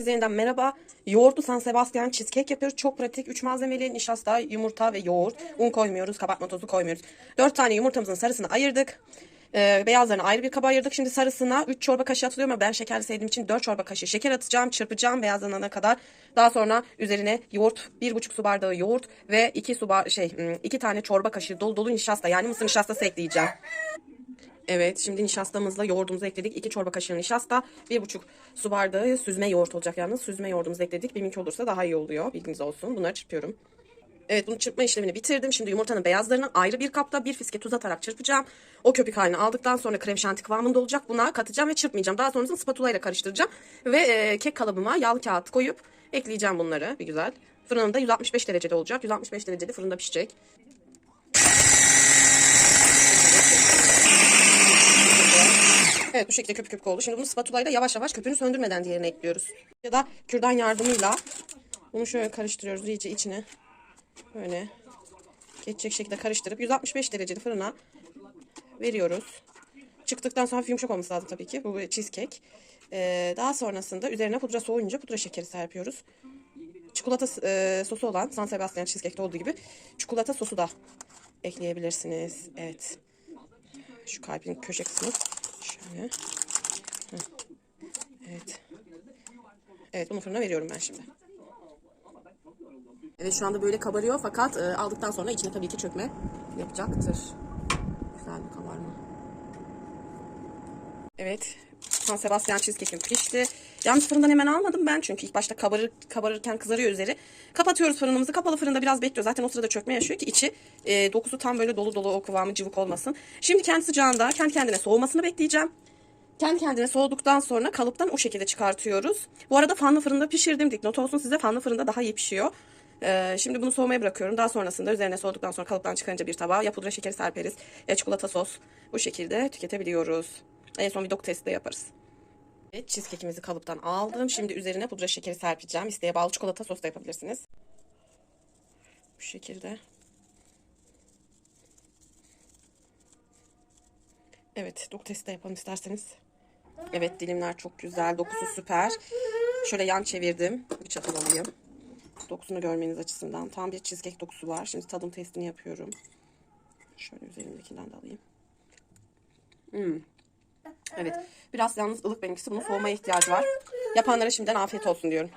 Herkese yeniden merhaba. Yoğurtlu San Sebastian cheesecake yapıyoruz. Çok pratik. 3 malzemeli nişasta, yumurta ve yoğurt. Un koymuyoruz, kabartma tozu koymuyoruz. 4 tane yumurtamızın sarısını ayırdık. Ee, beyazlarını ayrı bir kaba ayırdık. Şimdi sarısına 3 çorba kaşığı atılıyor ama ben şekerli sevdiğim için 4 çorba kaşığı şeker atacağım. Çırpacağım beyazlanana kadar. Daha sonra üzerine yoğurt, 1,5 su bardağı yoğurt ve 2 su bar şey 2 tane çorba kaşığı dolu dolu nişasta yani mısır nişastası ekleyeceğim. Evet şimdi nişastamızla yoğurdumuzu ekledik. 2 çorba kaşığı nişasta, 1,5 su bardağı süzme yoğurt olacak yalnız. Süzme yoğurdumuzu ekledik. Benimki olursa daha iyi oluyor. Bilginiz olsun. Bunları çırpıyorum. Evet bunu çırpma işlemini bitirdim. Şimdi yumurtanın beyazlarını ayrı bir kapta bir fiske tuz atarak çırpacağım. O köpük halini aldıktan sonra krem şanti kıvamında olacak. Buna katacağım ve çırpmayacağım. Daha sonrasında spatula ile karıştıracağım. Ve e, kek kalıbıma yağlı kağıt koyup ekleyeceğim bunları bir güzel. Fırınında 165 derecede olacak. 165 derecede fırında pişecek. Evet bu şekilde köpük köpük oldu. Şimdi bunu spatula ile yavaş yavaş köpüğünü söndürmeden diğerine ekliyoruz. Ya da kürdan yardımıyla bunu şöyle karıştırıyoruz iyice içine. Böyle geçecek şekilde karıştırıp 165 derecede fırına veriyoruz. Çıktıktan sonra hafif yumuşak olması lazım tabii ki. Bu cheesecake. Ee, daha sonrasında üzerine pudra soğuyunca pudra şekeri serpiyoruz. Çikolata e, sosu olan San Sebastian cheesecake'te olduğu gibi çikolata sosu da ekleyebilirsiniz. Evet. Şu kalbin köşe kısmı. Şöyle. Evet. Evet bunu fırına veriyorum ben şimdi. Evet şu anda böyle kabarıyor fakat e, aldıktan sonra içine tabii ki çökme yapacaktır. Güzel bir kabarma. Evet. San Sebastian cheesecake'im pişti. Yalnız fırından hemen almadım ben çünkü ilk başta kabarır, kabarırken kızarıyor üzeri. Kapatıyoruz fırınımızı. Kapalı fırında biraz bekliyor. Zaten o sırada çökme yaşıyor ki içi e, dokusu tam böyle dolu dolu o kıvamı cıvık olmasın. Şimdi kendi sıcağında kendi kendine soğumasını bekleyeceğim. Kendi kendine soğuduktan sonra kalıptan o şekilde çıkartıyoruz. Bu arada fanlı fırında pişirdim. Dipnot olsun size fanlı fırında daha iyi pişiyor. Ee, şimdi bunu soğumaya bırakıyorum. Daha sonrasında üzerine soğuduktan sonra kalıptan çıkarınca bir tabağa ya pudra şekeri serperiz ya çikolata sos. Bu şekilde tüketebiliyoruz. En son bir doku testi de yaparız. Evet, cheesecake'imizi kalıptan aldım. Şimdi üzerine pudra şekeri serpeceğim. İsteğe bağlı çikolata sos da yapabilirsiniz. Bu şekilde. Evet, doku testi de yapalım isterseniz. Evet, dilimler çok güzel. Dokusu süper. Şöyle yan çevirdim. Bir çatal alayım. Dokusunu görmeniz açısından. Tam bir cheesecake dokusu var. Şimdi tadım testini yapıyorum. Şöyle üzerindekinden de alayım. Hmm. Evet. Biraz yalnız ılık benimkisi. Bunun soğumaya ihtiyacı var. Yapanlara şimdiden afiyet olsun diyorum.